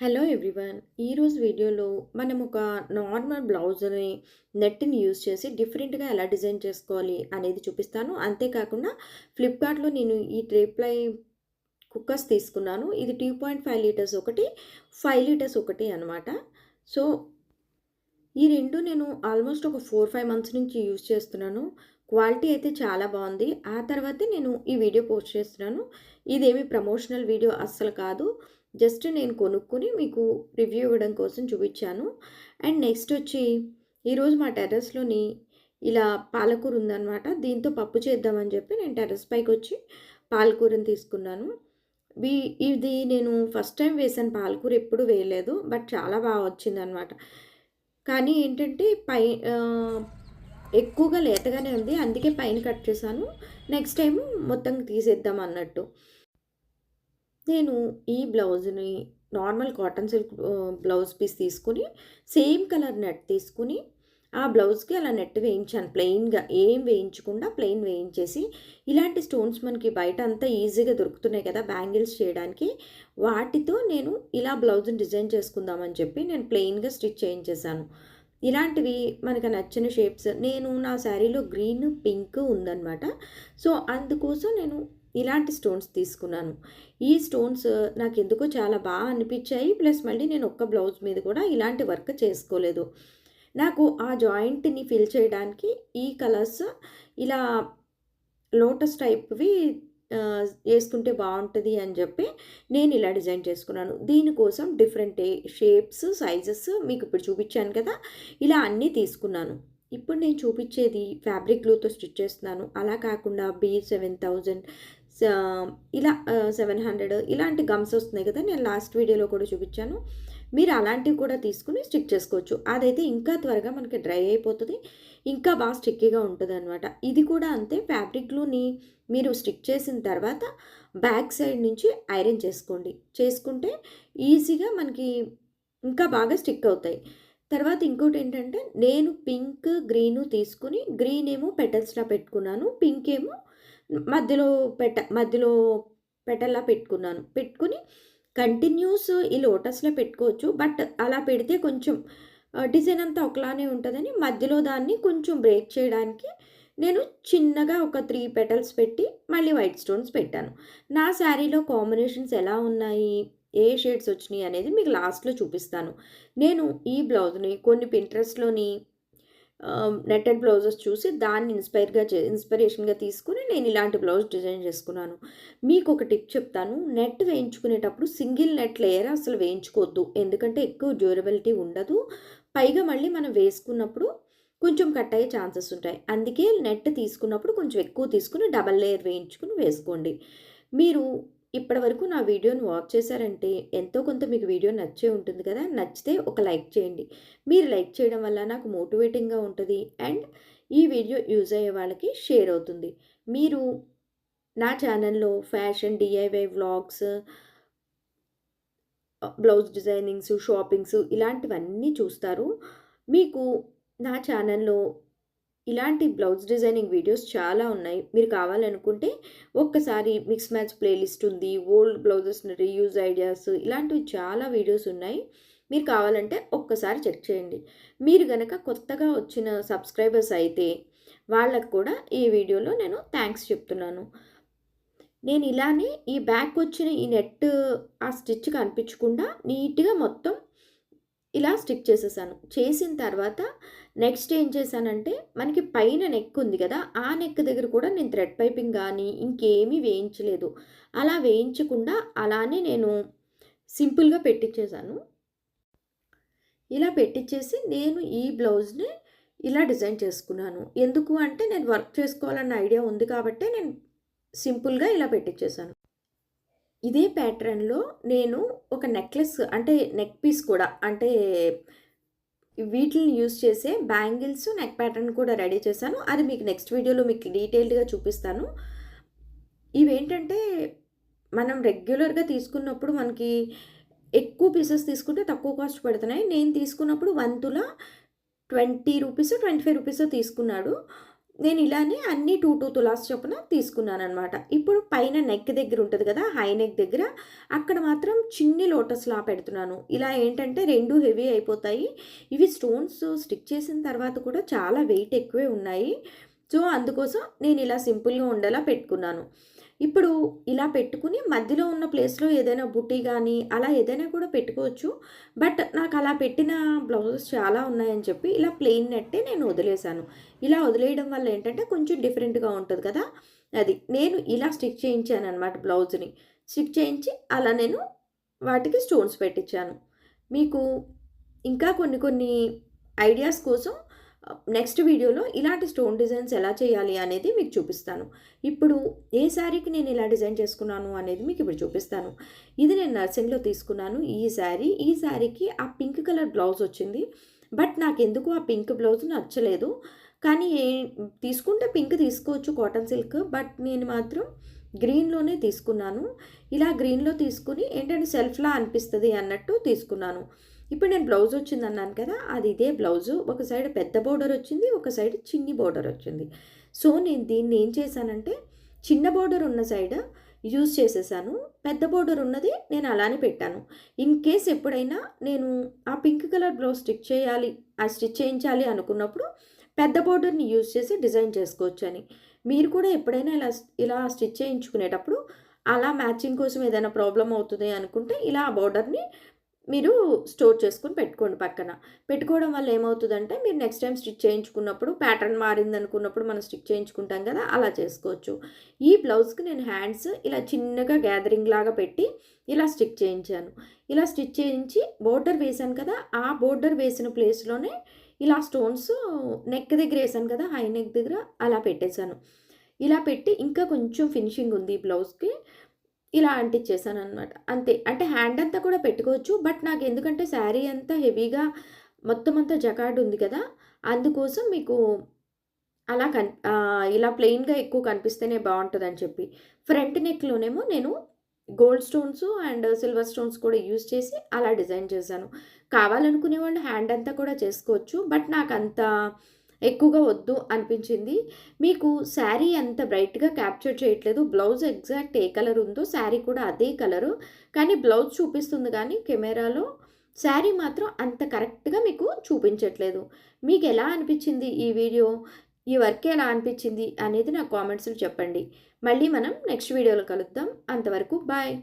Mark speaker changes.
Speaker 1: Hello everyone ఈరోజు వీడియోలో మనం ఒక నార్మల్ బ్లౌజ్ని నెట్ని యూజ్ చేసి డిఫరెంట్గా ఎలా డిజైన్ చేసుకోవాలి అనేది చూపిస్తాను. అంతేకాకుండా ఫ్లిప్కార్ట్లో నేను ఈ ట్రిప్లై కుక్కర్స్ తీసుకున్నాను. ఇది టూ పాయింట్ ఫైవ్ లీటర్స్ ఒకటి ఫైవ్ లీటర్స్ ఒకటి అనమాట సో ఈ రెండు నేను ఆల్మోస్ట్ ఒక ఫోర్ ఫైవ్ మంత్స్ నుంచి యూజ్ చేస్తున్నాను. క్వాలిటీ అయితే చాలా బాగుంది. ఆ తర్వాతే నేను ఈ వీడియో పోస్ట్ చేస్తున్నాను. ఇదేమి ప్రమోషనల్ వీడియో అస్సలు కాదు. జస్ట్ నేను కొనుక్కొని మీకు రివ్యూ ఇవ్వడం కోసం చూపించాను. అండ్ నెక్స్ట్ వచ్చి ఈరోజు మా టెర్రస్లోని ఇలా పాలకూర ఉందనమాట దీంతో పప్పు చేద్దామని చెప్పి నేను టెర్రస్ పైకి వచ్చి పాలకూరని తీసుకున్నాను. ఇది నేను ఫస్ట్ టైం వేసాను పాలకూర ఎప్పుడు వేయలేదు. బట్ చాలా బాగా వచ్చిందనమాట కానీ ఏంటంటే పై ఎక్కువగా లేతగానే ఉంది. అందుకే పైన కట్ చేశాను. నెక్స్ట్ టైం మొత్తం తీసేద్దాం అన్నట్టు. నేను ఈ బ్లౌజ్ని normal cotton silk blouse piece తీసుకుని సేమ్ కలర్ నెట్ తీసుకుని ఆ బ్లౌజ్కి అలా నెట్ వేయించాను. ప్లెయిన్గా ఏం వేయించకుండా ప్లెయిన్ వేయించేసి ఇలాంటి స్టోన్స్ మనకి బయట అంతా ఈజీగా దొరుకుతున్నాయి కదా బ్యాంగిల్స్ చేయడానికి. వాటితో నేను ఇలా బ్లౌజ్ని డిజైన్ చేసుకుందామని చెప్పి నేను ప్లెయిన్గా స్టిచ్ చేయించేసాను ఇలాంటివి మనకు నచ్చిన షేప్స్ నేను నా శారీలో గ్రీన్ పింక్ ఉందన్నమాట. సో అందుకోసం నేను ఇలాంటి స్టోన్స్ తీసుకున్నాను. ఈ స్టోన్స్ నాకు ఎందుకో చాలా బాగా అనిపించాయి. ప్లస్ మళ్ళీ నేను ఒక్క బ్లౌజ్ మీద కూడా ఇలాంటి వర్క్ చేసుకోలేదు. నాకు ఆ జాయింట్ని ఫిల్ చేయడానికి ఈ కలర్స్ ఇలా లోటస్ టైప్వి వేసుకుంటే బాగుంటుంది అని చెప్పి నేను ఇలా డిజైన్ చేసుకున్నాను. దీనికోసం డిఫరెంట్ షేప్స్ సైజెస్ మీకు ఇప్పుడు చూపించాను కదా. ఇలా అన్నీ తీసుకున్నాను. ఇప్పుడు నేను చూపించేది ఫ్యాబ్రిక్ గ్లూతో స్టిచ్ చేస్తున్నాను. అలా కాకుండా బీ సెవెన్ థౌజండ్ ఇలా సెవెన్ హండ్రెడ్ ఇలాంటి గమ్స్ వస్తున్నాయి కదా. నేను లాస్ట్ వీడియోలో కూడా చూపించాను. మీరు అలాంటివి కూడా తీసుకుని స్టిక్ చేసుకోవచ్చు. అదైతే ఇంకా త్వరగా మనకి డ్రై అయిపోతుంది. ఇంకా బాగా స్టిక్కీగా ఉంటుంది అనమాట ఇది కూడా అంతే ఫ్యాబ్రిక్ గ్లూని మీరు స్టిక్ చేసిన తర్వాత బ్యాక్ సైడ్ నుంచి ఐరన్ చేసుకోండి. చేసుకుంటే ఈజీగా మనకి ఇంకా బాగా స్టిక్ అవుతాయి. తర్వాత ఇంకోటి ఏంటంటే నేను పింక్ గ్రీను తీసుకుని గ్రీన్ ఏమో పెటల్స్లా పెట్టుకున్నాను పింక్ ఏమో మధ్యలో పెట్ట మధ్యలో పెటల్లా పెట్టుకున్నాను. పెట్టుకుని కంటిన్యూస్ ఈ లోటస్లో పెట్టుకోవచ్చు బట్ అలా పెడితే కొంచెం డిజైన్ అంతా ఒకలానే ఉంటుందని మధ్యలో దాన్ని కొంచెం బ్రేక్ చేయడానికి నేను చిన్నగా ఒక త్రీ పెటల్స్ పెట్టి మళ్ళీ వైట్ స్టోన్స్ పెట్టాను. నా శారీలో కాంబినేషన్స్ ఎలా ఉన్నాయి? ఏ షేడ్స్ వచ్చినాయి అనేది మీకు లాస్ట్లో చూపిస్తాను. నేను ఈ బ్లౌజ్ని కొన్ని పింట్రెస్ట్లోని నెట్టెడ్ బ్లౌజెస్ చూసి దాన్ని ఇన్స్పైర్గా చే ఇన్స్పిరేషన్గా తీసుకుని నేను ఇలాంటి బ్లౌజ్ డిజైన్ చేసుకున్నాను. మీకు ఒక టిప్ చెప్తాను. నెట్ వేయించుకునేటప్పుడు సింగిల్ నెట్ లేయర్ అసలు వేయించుకోవద్దు. ఎందుకంటే ఎక్కువ డ్యూరబిలిటీ ఉండదు. పైగా మళ్ళీ మనం వేసుకున్నప్పుడు కొంచెం కట్ అయ్యే ఛాన్సెస్ ఉంటాయి. అందుకే నెట్ తీసుకున్నప్పుడు కొంచెం ఎక్కువ తీసుకుని డబల్ లేయర్ వేయించుకుని వేసుకోండి. మీరు ఇప్పటి వరకు నా వీడియోని వాచ్ చేశారంటే ఎంతో కొంత మీకు వీడియో నచ్చే ఉంటుంది కదా నచ్చితే ఒక లైక్ చేయండి. మీరు లైక్ చేయడం వల్ల నాకు మోటివేటింగ్గా ఉంటుంది అండ్ ఈ వీడియో యూజ్ అయ్యే వాళ్ళకి షేర్ అవుతుంది. మీరు నా ఛానల్లో fashion DIY vlogs blouse designings shoppings ఇలాంటివన్నీ చూస్తారు. మీకు నా ఛానల్లో ఇలాంటి బ్లౌజ్ డిజైనింగ్ వీడియోస్ చాలా ఉన్నాయి. మీరు కావాలనుకుంటే ఒక్కసారి మిక్స్ మ్యాచ్ ప్లేలిస్ట్ ఉంది ఓల్డ్ బ్లౌజెస్ రీయూజ్ ఐడియాస్ ఇలాంటివి చాలా వీడియోస్ ఉన్నాయి. మీరు కావాలంటే ఒక్కసారి చెక్ చేయండి. మీరు గనక కొత్తగా వచ్చిన సబ్స్క్రైబర్స్ అయితే వాళ్ళకు కూడా ఈ వీడియోలో నేను థ్యాంక్స్ చెప్తున్నాను. నేను ఇలానే ఈ బ్యాక్ వచ్చిన ఈ నెట్ ఆ స్టిచ్ కనిపించకుండా నీట్గా మొత్తం ఇలా స్టిక్ చేసేసాను. చేసిన తర్వాత నెక్స్ట్ ఏం చేశానంటే మనకి పైన నెక్ ఉంది కదా ఆ నెక్ దగ్గర కూడా నేను థ్రెడ్ పైపింగ్ కానీ ఇంకేమీ వేయించలేదు. అలా వేయించకుండా అలానే నేను సింపుల్గా పెట్టించేసాను ఇలా పెట్టించేసి నేను ఈ బ్లౌజ్ని ఇలా డిజైన్ చేసుకున్నాను. ఎందుకు అంటే నేను వర్క్ చేసుకోవాలన్న ఐడియా ఉంది కాబట్టి నేను సింపుల్గా ఇలా పెట్టించేసాను ఇదే ప్యాటర్న్లో నేను ఒక నెక్లెస్ అంటే నెక్ పీస్ కూడా అంటే వీటిని యూస్ చేసే బ్యాంగిల్స్ నెక్ ప్యాటర్న్ కూడా రెడీ చేశాను. అది మీకు నెక్స్ట్ వీడియోలో మీకు డీటెయిల్డ్గా చూపిస్తాను. ఇవేంటంటే మనం రెగ్యులర్గా తీసుకున్నప్పుడు మనకి ఎక్కువ పీసెస్ తీసుకుంటే తక్కువ కాస్ట్ పడుతున్నాయి. నేను తీసుకున్నప్పుడు వన్ తుల twenty rupees twenty five rupees తీసుకున్నాడు. నేను ఇలానే అన్ని టూ టూ తులాస్ చొప్పున తీసుకున్నాను అనమాట ఇప్పుడు పైన నెక్ దగ్గర ఉంటుంది కదా! హై నెక్ దగ్గర అక్కడ మాత్రం చిన్ని లోటస్‌లా పెడుతున్నాను. ఇలా ఏంటంటే రెండు హెవీ అయిపోతాయి. ఇవి స్టోన్స్ స్టిక్ చేసిన తర్వాత కూడా చాలా వెయిట్ ఎక్కువే ఉన్నాయి. సో, అందుకోసం నేను ఇలా సింపుల్‌గా ఉండేలా పెట్టుకున్నాను. ఇప్పుడు ఇలా పెట్టుకుని మధ్యలో ఉన్న ప్లేస్‌లో ఏదైనా బుటీ కానీ అలా ఏదైనా కూడా పెట్టుకోవచ్చు. బట్ నాకు అలా పెట్టిన బ్లౌజెస్ చాలా ఉన్నాయని చెప్పి ఇలా ప్లెయిన్ నెట్టే నేను వదిలేసాను. ఇలా వదిలేయడం వల్ల ఏంటంటే కొంచెం డిఫరెంట్‌గా ఉంటుంది కదా! అది. నేను ఇలా స్టిక్ చేయించాను అనమాట బ్లౌజ్‌ని. స్టిక్ చేయించి అలా నేను వాటికి స్టోన్స్ పెట్టించాను. మీకు ఇంకా కొన్ని కొన్ని ఐడియాస్ కోసం నెక్స్ట్ వీడియోలో ఇలాంటి స్టోన్ డిజైన్స్ ఎలా చేయాలి అనేది మీకు చూపిస్తాను. ఇప్పుడు ఏ శారీకి నేను ఇలా డిజైన్ చేసుకున్నాను అనేది మీకు ఇప్పుడు చూపిస్తాను. ఇది నేను నర్సింగ్‌లో తీసుకున్నాను ఈ శారీ. ఈ శారీకి ఆ పింక్ కలర్ బ్లౌజ్ వచ్చింది. బట్ నాకు ఎందుకు ఆ పింక్ బ్లౌజ్ నచ్చలేదు. కానీ ఏ తీసుకుంటే పింక్ తీసుకోవచ్చు కాటన్ సిల్క్. బట్ నేను మాత్రం గ్రీన్‌లోనే తీసుకున్నాను. ఇలా గ్రీన్‌లో తీసుకుని ఏంటంటే సెల్ఫ్‌లా అనిపిస్తుంది అన్నట్టు తీసుకున్నాను. ఇప్పుడు నేను బ్లౌజ్ వచ్చింది అన్నాను కదా! అది ఇదే బ్లౌజు. ఒక సైడ్ పెద్ద బోర్డర్ వచ్చింది. ఒక సైడ్ చిన్ని బోర్డర్ వచ్చింది. సో, నేను దీన్ని ఏం చేశానంటే చిన్న బోర్డర్ ఉన్న సైడ్ యూజ్ చేసేసాను. పెద్ద బోర్డర్ ఉన్నది నేను అలానే పెట్టాను. ఇన్ కేస్ ఎప్పుడైనా నేను ఆ పింక్ కలర్ బ్లౌజ్ స్టిచ్ చేయాలి, ఆ స్టిచ్ చేయించాలి అనుకున్నప్పుడు పెద్ద బోర్డర్‌ని యూజ్ చేసి డిజైన్ చేసుకోవచ్చని. మీరు కూడా ఎప్పుడైనా ఇలా ఇలా స్టిచ్ చేయించుకునేటప్పుడు అలా మ్యాచింగ్ కోసం ఏదైనా ప్రాబ్లం అవుతుంది అనుకుంటే ఇలా ఆ బోర్డర్‌ని మీరు స్టోర్ చేసుకొని పెట్టుకోండి పక్కన. పెట్టుకోవడం వల్ల ఏమవుతుందంటే మీరు నెక్స్ట్ టైం స్టిచ్ చేయించుకున్నప్పుడు ప్యాటర్న్ మారిందనుకున్నప్పుడు మనం స్టిచ్ చేయించుకుంటాం కదా! అలా చేసుకోవచ్చు. ఈ బ్లౌజ్‌కి నేను హ్యాండ్స్ ఇలా చిన్నగా గ్యాదరింగ్ లాగా పెట్టి ఇలా స్టిక్ చేయించాను. ఇలా స్టిచ్ చేయించి బోర్డర్ వేశాను కదా! ఆ బోర్డర్ వేసిన ప్లేస్‌లోనే ఇలా స్టోన్స్ నెక్ దగ్గర వేసాను కదా! హై నెక్ దగ్గర అలా పెట్టేసాను. ఇలా పెట్టి ఇంకా కొంచెం ఫినిషింగ్ ఉంది ఈ బ్లౌజ్‌కి. ఇలా అంటించేసాననమాట. అంతే. అంటే హ్యాండ్ అంతా కూడా పెట్టుకోవచ్చు. బట్ నాకు ఎందుకంటే శారీ అంతా హెవీగా మొత్తం అంతా జకాడ్ ఉంది కదా! అందుకోసం మీకు అలా కన్ ఇలా ప్లెయిన్‌గా ఎక్కువ కనిపిస్తేనే బాగుంటుందని చెప్పి. ఫ్రంట్ నెక్‌లోనేమో నేను gold stones and silver stones కూడా యూజ్ చేసి అలా డిజైన్ చేశాను. కావాలనుకునే వాళ్ళు హ్యాండ్ అంతా కూడా చేసుకోవచ్చు. బట్ నాకు అంత ఎక్కువగా వద్దు అనిపించింది. మీకు శారీ అంత బ్రైట్‌గా క్యాప్చర్ చేయట్లేదు. బ్లౌజ్ ఎగ్జాక్ట్ ఏ కలర్ ఉందో శారీ కూడా అదే కలరు. కానీ బ్లౌజ్ చూపిస్తుంది కానీ కెమెరాలో శారీ మాత్రం అంత కరెక్ట్‌గా మీకు చూపించట్లేదు. మీకు ఎలా అనిపించింది ఈ వీడియో? ఈ వర్క్ ఎలా అనిపించింది అనేది నాకు కామెంట్స్‌లో చెప్పండి. మళ్ళీ మనం నెక్స్ట్ వీడియోలో కలుద్దాం. అంతవరకు బాయ్.